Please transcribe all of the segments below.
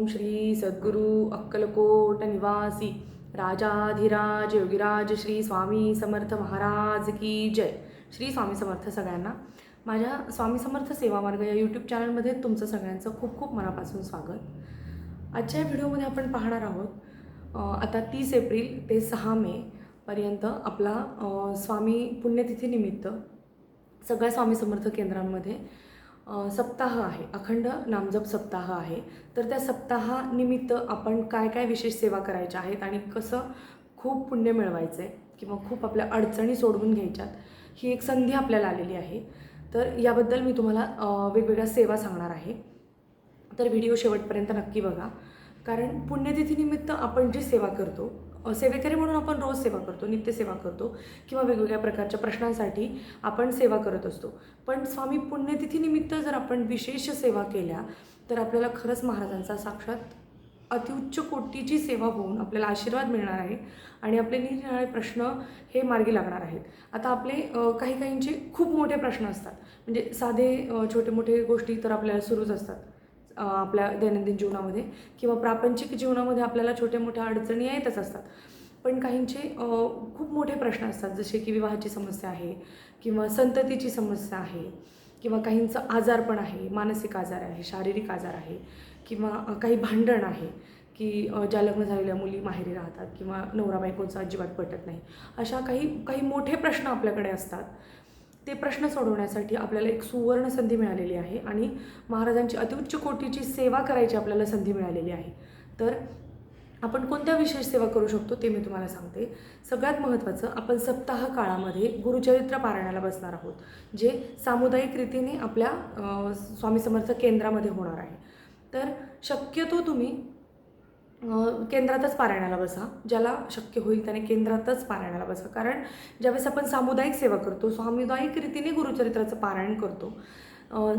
ओम श्री सद्गुरू अक्कलकोट निवासी राजाधिराज योगिराज श्री स्वामी समर्थ महाराज की जय. श्री स्वामी समर्थ सगळ्यांना. माझ्या स्वामी समर्थ सेवा मार्ग या यूट्यूब चॅनलमध्ये तुमचं सगळ्यांचं खूप खूप मनापासून स्वागत. आजच्या व्हिडिओमध्ये आपण पाहणार आहोत आता तीस एप्रिल ते सहा मे पर्यंत आपला स्वामी पुण्यतिथीनिमित्त सगळ्या स्वामी समर्थ केंद्रांमध्ये सप्ताह आहे. अखंड नामजप सप्ताह आहे. तर त्या सप्ताहानिमित्त आपण काय काय विशेष सेवा करायच्या आहेत आणि कसं खूप पुण्य मिळवायचं आहे किंवा खूप आपल्या अडचणी सोडवून घ्यायच्यात ही एक संधी आपल्याला आलेली आहे. तर याबद्दल मी तुम्हाला वेगवेगळ्या सेवा सांगणार आहे. तर व्हिडिओ शेवटपर्यंत नक्की बघा. कारण पुण्यतिथीनिमित्त आपण जी सेवा करतो सेवेकरी म्हणून आपण रोज सेवा करतो नित्यसेवा करतो किंवा वेगवेगळ्या प्रकारच्या प्रश्नांसाठी आपण सेवा करत असतो. पण स्वामी पुण्यतिथीनिमित्त जर आपण विशेष सेवा केल्या तर आपल्याला खरंच महाराजांचा साक्षात अतिउच्च कोटीची सेवा होऊन आपल्याला आशीर्वाद मिळणार आहे आणि आपले निरनिराळे प्रश्न हे मार्गी लागणार आहेत. आता आपले काही काहींचे खूप मोठे प्रश्न असतात. म्हणजे साधे छोटे मोठे गोष्टी तर आपल्याला सुरूच असतात. आपल्या दैनंदिन जीवनामध्ये किंवा प्रापंचिक जीवनामध्ये आपल्याला छोट्या मोठ्या अडचणी येतच असतात. पण काहींचे खूप मोठे प्रश्न असतात. जसे की विवाहाची समस्या आहे किंवा संततीची समस्या आहे किंवा काहींचं आजारपण आहे मानसिक आजार आहे शारीरिक आजार आहे किंवा काही भांडण आहे की ज्या लग्न झालेल्या मुली माहेरी राहतात किंवा नवरा बायकोचं अजिबात पटत नाही. अशा काही काही मोठे प्रश्न आपल्याकडे असतात. ते प्रश्न सोडवण्यासाठी आपल्याला एक सुवर्ण संधी मिळालेली आहे आणि महाराजांची अतिउच्च कोटीची सेवा करायची आपल्याला संधी मिळालेली आहे. तर आपण कोणत्या विशेष सेवा करू शकतो ते मी तुम्हाला सांगते. सगळ्यात महत्त्वाचं आपण सप्ताह काळामध्ये गुरुचरित्र पारायणाला बसणार आहोत जे सामुदायिक रीतीने आपल्या स्वामी समर्थ केंद्रामध्ये होणार आहे. तर शक्यतो तुम्ही केंद्रातच पारायणाला बसा. ज्याला शक्य होईल त्याने केंद्रातच पारायणाला बसा. कारण ज्यावेळेस आपण सामुदायिक सेवा करतो सामुदायिक रीतीने गुरुचरित्राचं पारायण करतो.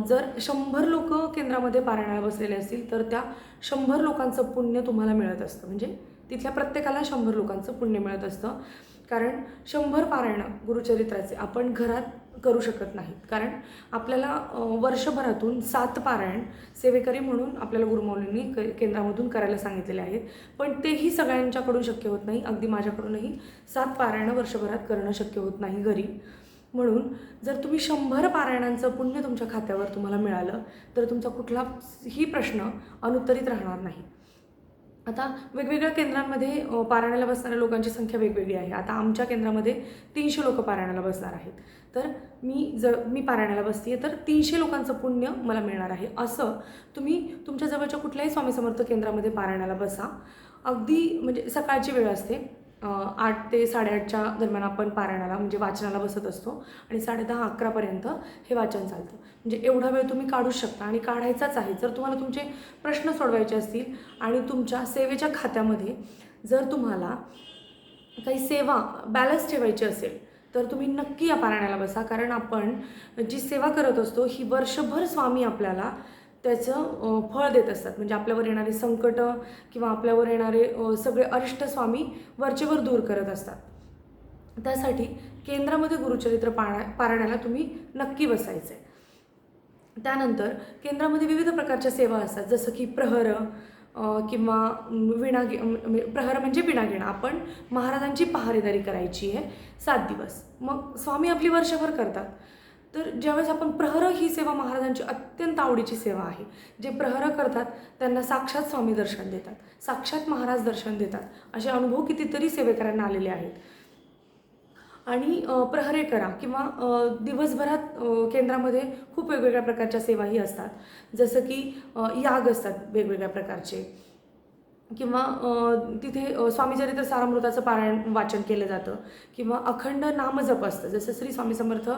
जर शंभर लोक केंद्रामध्ये पारायणाला बसलेले असतील तर त्या शंभर लोकांचं पुण्य तुम्हाला मिळत असतं. म्हणजे तिथल्या प्रत्येकाला शंभर लोकांचं पुण्य मिळत असतं. कारण शंभर पारायणं गुरुचरित्राचे. आपण घरात करू शकत नाहीत. कारण आपल्याला वर्षभरातून सात पारायण सेवेकरी म्हणून आपल्याला गुरुमौलींनी क केंद्रामधून करायला सांगितलेले आहेत. पण तेही सगळ्यांच्याकडून शक्य होत नाही. अगदी माझ्याकडूनही सात पारायणं वर्षभरात करणं शक्य होत नाही घरी. म्हणून जर तुम्ही शंभर पारायणांचं पुण्य तुमच्या खात्यावर तुम्हाला मिळालं तर तुमचा कुठलाही प्रश्न अनुत्तरित राहणार नाही. आता वेगवेगळ्या केंद्रांमध्ये पारायणाला बसणाऱ्या लोकांची संख्या वेगवेगळी आहे. आता आमच्या केंद्रामध्ये तीनशे लोक पारायणाला बसणार आहेत. तर मी जर मी पारायणाला बसते आहे तर तीनशे लोकांचं पुण्य मला मिळणार आहे. असं तुम्ही तुमच्या जवळच्या कुठल्याही स्वामी समर्थ केंद्रामध्ये पारायणाला बसा. अगदी म्हणजे सकाळची वेळ असते. आठ ते साडेआठच्या दरम्यान आपण पारायणाला म्हणजे वाचनाला बसत असतो. आणि साडेदहा अकरापर्यंत हे वाचन चालतं. म्हणजे एवढा वेळ तुम्ही काढूच शकता आणि काढायचाच आहे. जर तुम्हाला तुमचे प्रश्न सोडवायचे असतील आणि तुमच्या सेवेच्या खात्यामध्ये जर तुम्हाला काही सेवा बॅलन्स ठेवायची असेल तर तुम्ही नक्की या पारायणाला बसा. कारण आपण जी सेवा करत असतो ही वर्षभर स्वामी आपल्याला त्याचं फळ देत असतात. म्हणजे आपल्यावर येणारे संकट किंवा आपल्यावर येणारे सगळे अरिष्ट स्वामी वरचेवर दूर करत असतात. त्यासाठी केंद्रामध्ये गुरुचरित्र पारा पारायणाला तुम्ही नक्की बसायचं आहे त्यानंतर केंद्रामध्ये विविध प्रकारच्या सेवा असतात. जसं की प्रहर किंवा विणा म्हणजे प्रहर म्हणजे विणा घेणं आपण महाराजांची पहारेदारी करायची आहे सात दिवस. मग स्वामी आपली वर्षभर करतात. तर ज्यावेळेस आपण प्रहर ही सेवा महाराजांची अत्यंत आवडीची सेवा आहे जे प्रहर करतात त्यांना साक्षात स्वामी दर्शन देतात साक्षात महाराज दर्शन देतात असे अनुभव कितीतरी सेवेकरांना आलेले आहेत. आणि प्रहरे करा किंवा दिवसभरात केंद्रामध्ये खूप वेगवेगळ्या प्रकारच्या सेवाही असतात. जसं की याग असतात वेगवेगळ्या प्रकारचे. किंवा तिथे स्वामीचरित्र सारामृताचं पारायण वाचन केलं जातं. किंवा अखंड नामजप असतं. जसं श्री स्वामी समर्थ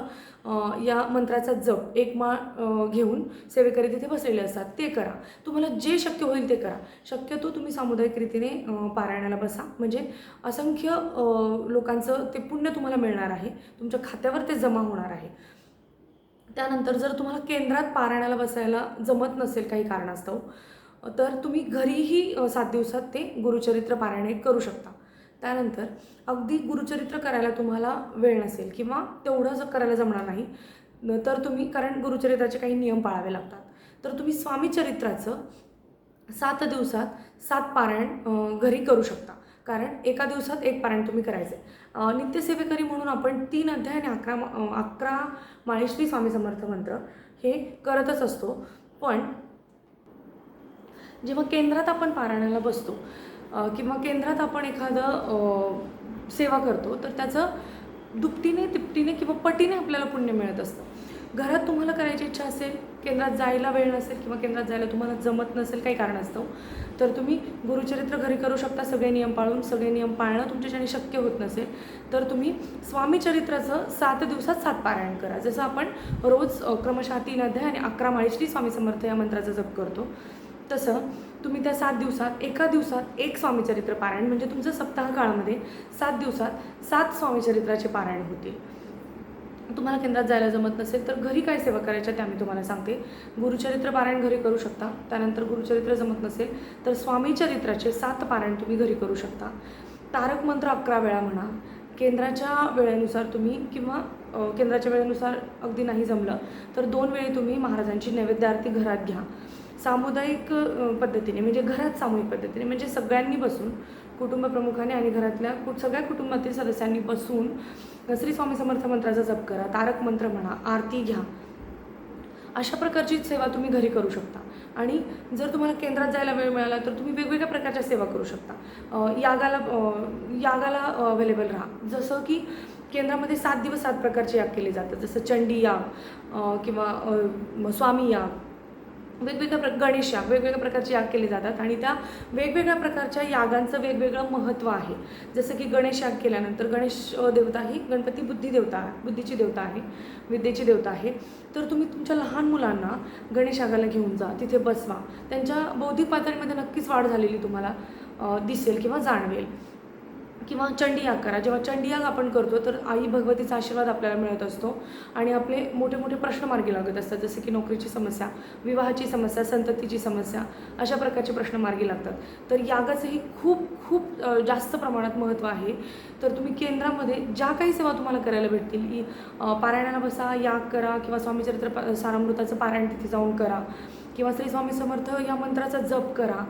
या मंत्राचा जप एक माळ घेऊन सेवेकरी तिथे बसलेले असतात. ते करा. तुम्हाला जे शक्य होईल ते करा. शक्यतो तुम्ही सामुदायिक रीतीने पारायणाला बसा. म्हणजे असंख्य लोकांचं ते पुण्य तुम्हाला मिळणार आहे. तुमच्या खात्यावर ते जमा होणार आहे. त्यानंतर जर तुम्हाला केंद्रात पारायणाला बसायला जमत नसेल काही कारणास्तव तर तुम्ही घरीही सात दिवसात ते गुरुचरित्र पारायण करू शकता. त्यानंतर अगदी गुरुचरित्र करायला तुम्हाला वेळ नसेल किंवा तेवढं जर करायला जमणार नाही तर तुम्ही कारण गुरुचरित्राचे काही नियम पाळावे लागतात. तर तुम्ही स्वामी चरित्राचं सात दिवसात सात पारायण घरी करू शकता. कारण एका दिवसात एक पारायण तुम्ही करायचं आहे नित्यसेवेकरी म्हणून आपण तीन अध्याय आणि अकरा अकरा माळेश्री स्वामी समर्थ मंत्र हे करतच असतो. पण जेव्हा केंद्रात आपण पारायणाला बसतो किंवा केंद्रात आपण एखादं सेवा करतो तर त्याचं दुपटीने तिपटीने किंवा पटीने आपल्याला पुण्य मिळत असतं. घरात तुम्हाला करायची इच्छा असेल केंद्रात जायला वेळ नसेल किंवा केंद्रात जायला तुम्हाला जमत नसेल काही कारणास्तव तर तुम्ही गुरुचरित्र घरी करू शकता सगळे नियम पाळून सगळे नियम पाळणं तुमच्याच्याने शक्य होत नसेल तर तुम्ही स्वामीचरित्राचं सात दिवसात सात पारायण करा. जसं आपण रोज क्रमशः तीन अध्याय आणि अकरा माळीची स्वामी समर्थ या मंत्राचा जप करतो तसं तुम्ही त्या सात दिवसात एका दिवसात एक स्वामीचरित्र पारायण म्हणजे तुमचं सप्ताह काळामध्ये सात दिवसात सात स्वामीचरित्राचे पारायण होतील. तुम्हाला केंद्रात जायला जमत नसेल तर घरी काय सेवा करायच्या त्या मी तुम्हाला सांगते. गुरुचरित्र पारायण घरी करू शकता त्यानंतर गुरुचरित्र जमत नसेल तर स्वामी चरित्राचे सात पारायण तुम्ही घरी करू शकता. तारक मंत्र अकरा वेळा म्हणा केंद्राच्या वेळेनुसार तुम्ही किंवा केंद्राच्या वेळेनुसार अगदी नाही जमलं तर दोन वेळी तुम्ही महाराजांची नैवेद्य आरती घरात घ्या. सामुदायिक पद्धतीने म्हणजे घरात सामूहिक पद्धतीने म्हणजे सगळ्यांनी बसून कुटुंब प्रमुखाने आणि घरातल्या कुट सगळ्या कुटुंबातील सदस्यांनी बसून श्री स्वामी समर्थ मंत्राचा जप करा तारक मंत्र म्हणा आरती घ्या. अशा प्रकारची सेवा तुम्ही घरी करू शकता. आणि जर तुम्हाला केंद्रात जायला वेळ मिळाला तर तुम्ही वेगवेगळ्या प्रकारच्या सेवा करू शकता. यागाला यागाला अवेलेबल राहा. जसं की केंद्रामध्ये सात दिवस सात प्रकारचे याग केले जातात. जसं चंडी याग किंवा स्वामी याग. वेगवेगळ्या प्र गणेश याग वेगवेगळ्या प्रकारचे याग केले जातात आणि त्या वेगवेगळ्या प्रकारच्या यागांचं वेगवेगळं महत्त्व आहे. जसं की गणेश याग केल्यानंतर गणेश देवता ही गणपती बुद्धी देवता बुद्धीची देवता आहे विद्येची देवता आहे. तर तुम्ही तुमच्या लहान मुलांना गणेश यागाला घेऊन जा तिथे बसवा. त्यांच्या बौद्धिक पातळीमध्ये नक्कीच वाढ झालेली तुम्हाला दिसेल किंवा जाणवेल. किंवा चंडीयाग करा जेव्हा चंडीयाग आपण करतो तर आई भगवतीचा आशीर्वाद आपल्याला मिळत असतो. आणि आपले मोठे मोठे प्रश्न मार्गी लागत असतात जसे की नोकरीची समस्या विवाहाची समस्या संततीची समस्या अशा प्रकारचे प्रश्न मार्गी लागतात. तर यागाचंही खूप खूप जास्त प्रमाणात महत्त्व आहे. तर तुम्ही केंद्रामध्ये ज्या काही सेवा तुम्हाला करायला भेटतील की पारायणाला बसा याग करा किंवा स्वामीचरित्र सारामृताचं पारायण तिथे जाऊन करा किंवा श्री स्वामी समर्थ या मंत्राचा जप करा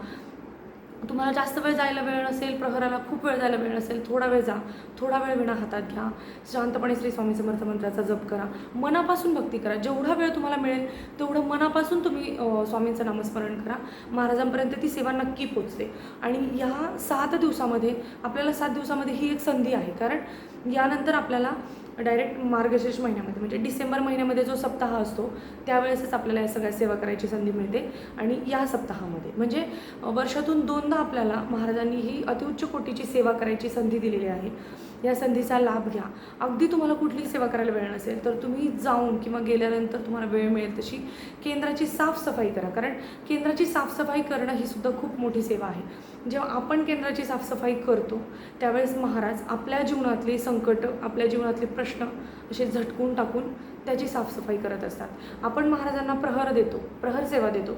तुम्हाला जास्त वेळ जायला वेळ नसेल प्रहराला खूप वेळ जायला वेळ नसेल थोडा वेळ जा. थोडा वेळ विणा हातात घ्या. शांतपणे श्री स्वामी समर्थ मंत्राचा जप करा. मनापासून भक्ती करा. जेवढा वेळ तुम्हाला मिळेल तेवढं मनापासून तुम्ही स्वामींचं नामस्मरण करा. महाराजांपर्यंत ती सेवा नक्की पोचते आणि ह्या सात दिवसामध्ये आपल्याला सात दिवसामध्ये ही एक संधी आहे. कारण यानंतर आपल्याला डायरेक्ट मार्गशीर्ष महिन्यामध्ये म्हणजे डिसेंबर महिन्यामध्ये जो सप्ताह असतो त्यावेळेसच आपल्याला या सगळ्या सेवा करायची संधी मिळते. आणि या सप्ताहामध्ये म्हणजे वर्षातून दोनदा आपल्याला महाराजांनी ही अतिउच्च कोटीची सेवा करायची संधी दिलेली आहे. या संधीचा लाभ घ्या. अगदी तुम्हाला कुठलीही सेवा करायला वेळ नसेल तर तुम्ही जाऊन किंवा गेल्यानंतर तुम्हाला वेळ मिळेल तशी केंद्राची साफसफाई करा. कारण केंद्राची साफसफाई करणं ही सुद्धा खूप मोठी सेवा आहे. जेव्हा आपण केंद्राची साफसफाई करतो त्यावेळेस महाराज आपल्या जीवनातले संकट आपल्या जीवनातले प्रश्न असे झटकून टाकून त्याची साफसफाई करत असतात. आपण महाराजांना प्रहर देतो प्रहर सेवा देतो.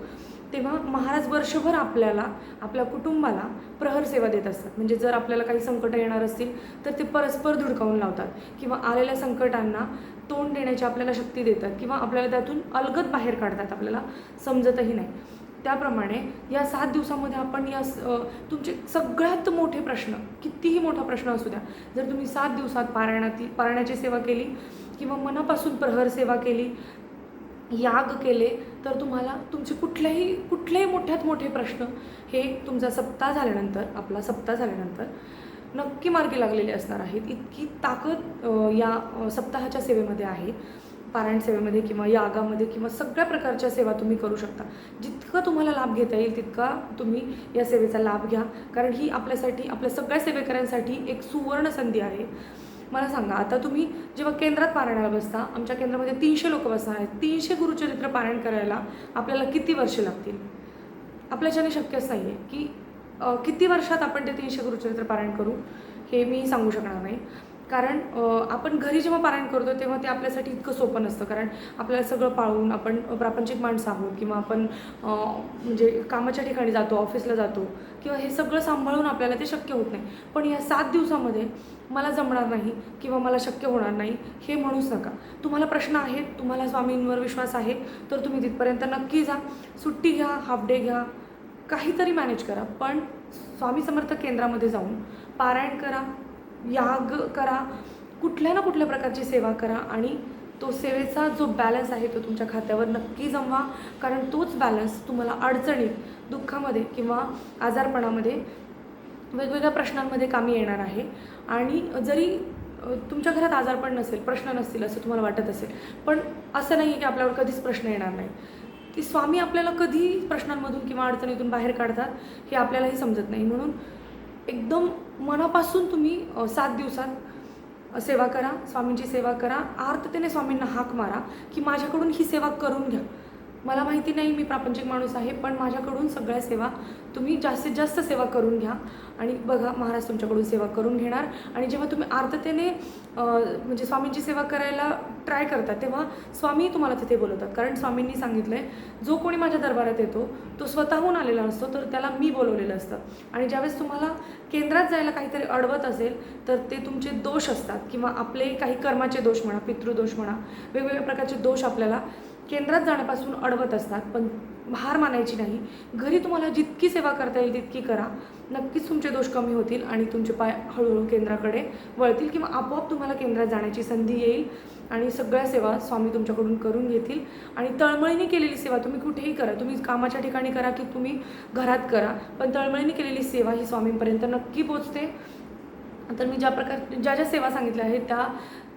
तेव्हा महाराज वर्षभर आपल्याला आपल्या कुटुंबाला प्रहर सेवा देत असतात. म्हणजे जर आपल्याला काही संकटं येणार असतील तर ते परस्पर धुडकावून लावतात. किंवा आलेल्या संकटांना तोंड देण्याची आपल्याला शक्ती देतात. किंवा आपल्याला त्यातून अलगद बाहेर काढतात. आपल्याला समजतही नाही. त्याप्रमाणे या सात दिवसामध्ये आपण या तुमचे सगळ्यात मोठे प्रश्न कितीही मोठा प्रश्न असू द्या जर तुम्ही सात दिवसात पारायणाती पारायणाची सेवा केली किंवा मनापासून प्रहर सेवा केली याग केले तर तुम्हाला तुमचे कुठल्याही कुठलेही मोठ्यात मोठे प्रश्न हे तुमचा सप्ताह झाल्यानंतर आपला सप्ताह झाल्यानंतर नक्की मार्गी लागलेले असणार आहेत. इतकी ताकद या सप्ताहाच्या सेवेमध्ये आहे. पारायण सेवेमध्ये किंवा यागामध्ये किंवा सगळ्या प्रकारच्या सेवा तुम्ही करू शकता. जितकं तुम्हाला लाभ घेता येईल तितका तुम्ही या सेवेचा लाभ घ्या. कारण ही आपल्यासाठी आपल्या सगळ्या सेवेकऱ्यांसाठी एक सुवर्ण संधी आहे. मला सांगा आता तुम्ही जेव्हा केंद्रात पारायणाला बसता आमच्या केंद्रामध्ये तीनशे लोक बसणार आहेत. तीनशे गुरुचरित्र पारायण करायला आपल्याला किती वर्षे लागतील? आपल्याच्याने शक्यच नाही आहे की किती वर्षात आपण ते तीनशे गुरुचरित्र पारायण करू हे मी सांगू शकणार नाही. कारण आपण घरी जेव्हा पारायण करतो तेव्हा ते आपल्यासाठी इतकं सोपं नसतं. कारण आपल्याला सगळं पाळून आपण प्रापंचिक माणसं आहोत किंवा आपण म्हणजे कामाच्या ठिकाणी जातो ऑफिसला जातो किंवा हे सगळं सांभाळून आपल्याला ते शक्य होत नाही. पण या सात दिवसामध्ये मला जमणार नाही किंवा मला शक्य होणार नाही हे म्हणूच नका. तुम्हाला प्रश्न आहेत तुम्हाला स्वामींवर विश्वास आहे तर तुम्ही तिथपर्यंत नक्की जा. सुट्टी घ्या हाफ डे घ्या काहीतरी मॅनेज करा. पण स्वामी समर्थ केंद्रामध्ये जाऊन पारायण करा याग करा कुठल्या ना कुठल्या प्रकारची सेवा करा आणि तो सेवेचा जो बॅलन्स आहे तो तुमच्या खात्यावर नक्की जमवा. कारण तोच बॅलन्स तुम्हाला अडचणीत दुःखामध्ये किंवा आजारपणामध्ये वेगवेगळ्या प्रश्नांमध्ये कामी येणार आहे. आणि जरी तुमच्या घरात आजारपण नसेल प्रश्न नसतील असं तुम्हाला वाटत असेल पण असं नाही आहे की आपल्यावर कधीच प्रश्न येणार नाही. की स्वामी आपल्याला कधी प्रश्नांमधून किंवा अडचणीतून बाहेर काढतात हे आपल्यालाही समजत नाही. म्हणून एकदम मनापासून तुम्ही सात दिवसात सेवा करा स्वामींची सेवा करा. आर्ततेने स्वामींना हाक मारा की माझ्याकडून ही सेवा करून घ्या. मला माहिती नाही मी प्रापंचिक माणूस आहे पण माझ्याकडून सगळ्या सेवा तुम्ही जास्तीत जास्त सेवा करून घ्या. आणि बघा महाराज तुमच्याकडून सेवा करून घेणार. आणि जेव्हा तुम्ही आर्ततेने म्हणजे स्वामींची सेवा करायला ट्राय करता तेव्हा स्वामी तुम्हाला तिथे बोलवतात. कारण स्वामींनी सांगितलं आहे जो कोणी माझ्या दरबारात येतो तो स्वतःहून आलेला असतो तर त्याला मी बोलवलेलं असतं. आणि ज्यावेळेस तुम्हाला केंद्रात जायला काहीतरी अडवत असेल तर ते तुमचे दोष असतात. किंवा आपले काही कर्माचे दोष म्हणा पितृदोष म्हणा वेगवेगळ्या प्रकारचे दोष आपल्याला केंद्रात जाण्यापासून अडवत असतात पण हार मानायची नाही. घरी तुम्हाला जितकी सेवा करता येईल तितकी करा. नक्कीच तुमचे दोष कमी होतील आणि तुमचे पाय हळूहळू केंद्राकडे वळतील किंवा आपोआप तुम्हाला केंद्रात जाण्याची संधी येईल आणि सगळ्या सेवा स्वामी तुमच्याकडून करून घेतील. आणि तळमळीने केलेली सेवा तुम्ही कुठेही करा. तुम्ही कामाच्या ठिकाणी करा की तुम्ही घरात करा. पण तळमळीने केलेली सेवा ही स्वामींपर्यंत नक्की पोचते. तर मी ज्या प्रकार ज्या ज्या सेवा सांगितल्या आहेत त्या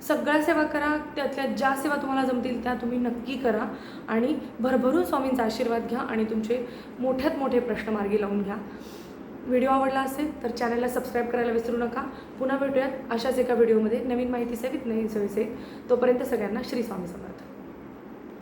सगळ्या सेवा करा त्यातल्या ज्या सेवा तुम्हाला जमतील त्या तुम्ही नक्की करा आणि भरभरून स्वामींचा आशीर्वाद घ्या आणि तुमचे मोठ्यात मोठे प्रश्न मार्गी लावून घ्या. व्हिडिओ आवडला असेल तर चॅनलला सबस्क्राईब करायला विसरू नका. पुन्हा भेटूयात अशाच एका व्हिडिओमध्ये नवीन माहिती सेवित नवीन सविसे तोपर्यंत सगळ्यांना श्री स्वामी समर्थ.